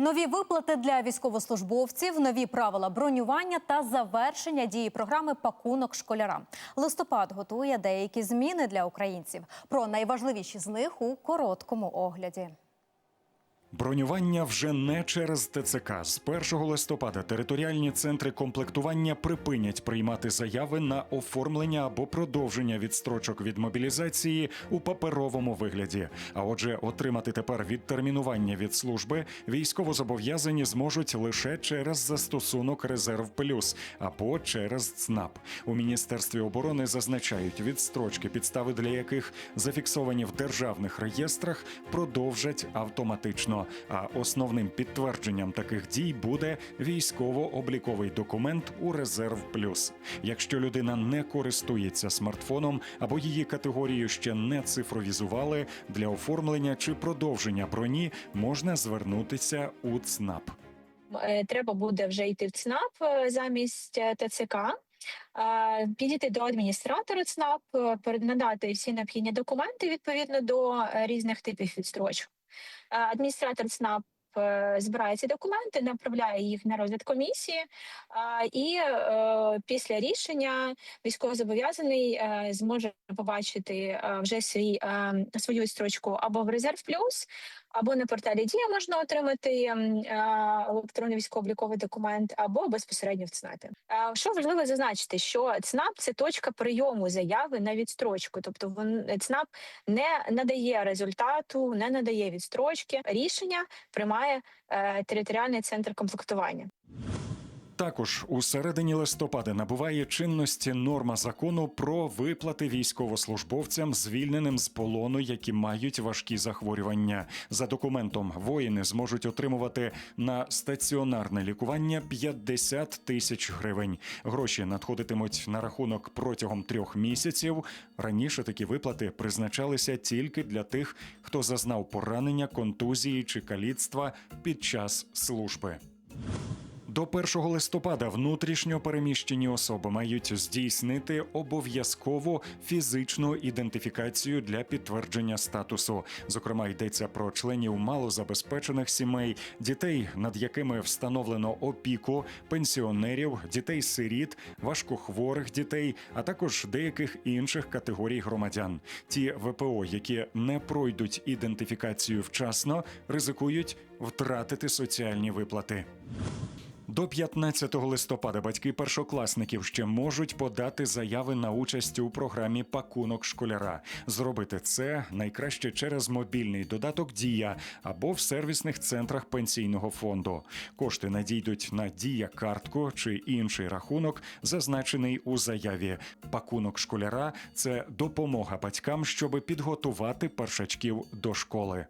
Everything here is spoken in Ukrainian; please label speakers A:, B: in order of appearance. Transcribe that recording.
A: Нові виплати для військовослужбовців, нові правила бронювання та завершення дії програми пакунок школяра. Листопад готує деякі зміни для українців. Про найважливіші з них у короткому огляді.
B: Бронювання вже не через ТЦК. З 1 листопада територіальні центри комплектування припинять приймати заяви на оформлення або продовження відстрочок від мобілізації у паперовому вигляді. А отже, отримати тепер відтермінування від служби військовозобов'язані зможуть лише через застосунок Резерв Плюс або через ЦНАП. У міністерстві оборони зазначають відстрочки, підстави для яких зафіксовані в державних реєстрах, продовжать автоматично. А основним підтвердженням таких дій буде військово-обліковий документ у Резерв Плюс. Якщо людина не користується смартфоном або її категорію ще не цифровізували, для оформлення чи продовження броні можна звернутися у ЦНАП.
C: Е, треба буде вже йти в ЦНАП е, замість е, ТЦК. Підійти до адміністратора ЦНАП, надати всі необхідні документи відповідно до різних типів відстрочок. Е, Адміністратор ЦНАП е, збирає ці документи, направляє їх на розгляд комісії, е, і після рішення військовозобов'язаний зможе побачити вже свій свою строчку або в резерв плюс, або на порталі Дія можна отримати електронний військово-обліковий документ, або безпосередньо в ЦНАПі. Що важливо зазначити, що ЦНАП це точка прийому заяви на відстрочку, тобто ЦНАП не надає результату, не надає відстрочки. Рішення приймає е, територіальний центр комплектування.
B: Також у середині листопада набуває чинності норма закону про виплати військовослужбовцям, звільненим з полону, які мають важкі захворювання. За документом воїни зможуть отримувати на стаціонарне лікування 50 тисяч гривень. Гроші надходитимуть на рахунок протягом трьох місяців. Раніше такі виплати призначалися тільки для тих, хто зазнав поранення, контузії чи каліцтва під час служби. До 1 листопада внутрішньо переміщені особи мають здійснити обов'язкову фізичну ідентифікацію для підтвердження статусу. Зокрема, йдеться про членів малозабезпечених сімей, дітей, над якими встановлено опіку, пенсіонерів, дітей-сиріт, важкохворих дітей, а також деяких інших категорій громадян. Ті ВПО, які не пройдуть ідентифікацію вчасно, ризикують втратити соціальні виплати. До 15 листопада батьки першокласників ще можуть подати заяви на участь у програмі Пакунок школяра. Зробити це найкраще через мобільний додаток Дія або в сервісних центрах пенсійного фонду. Кошти надійдуть на дія картку чи інший рахунок, зазначений у заяві. Пакунок школяра це допомога батькам, щоб підготувати першачків до школи.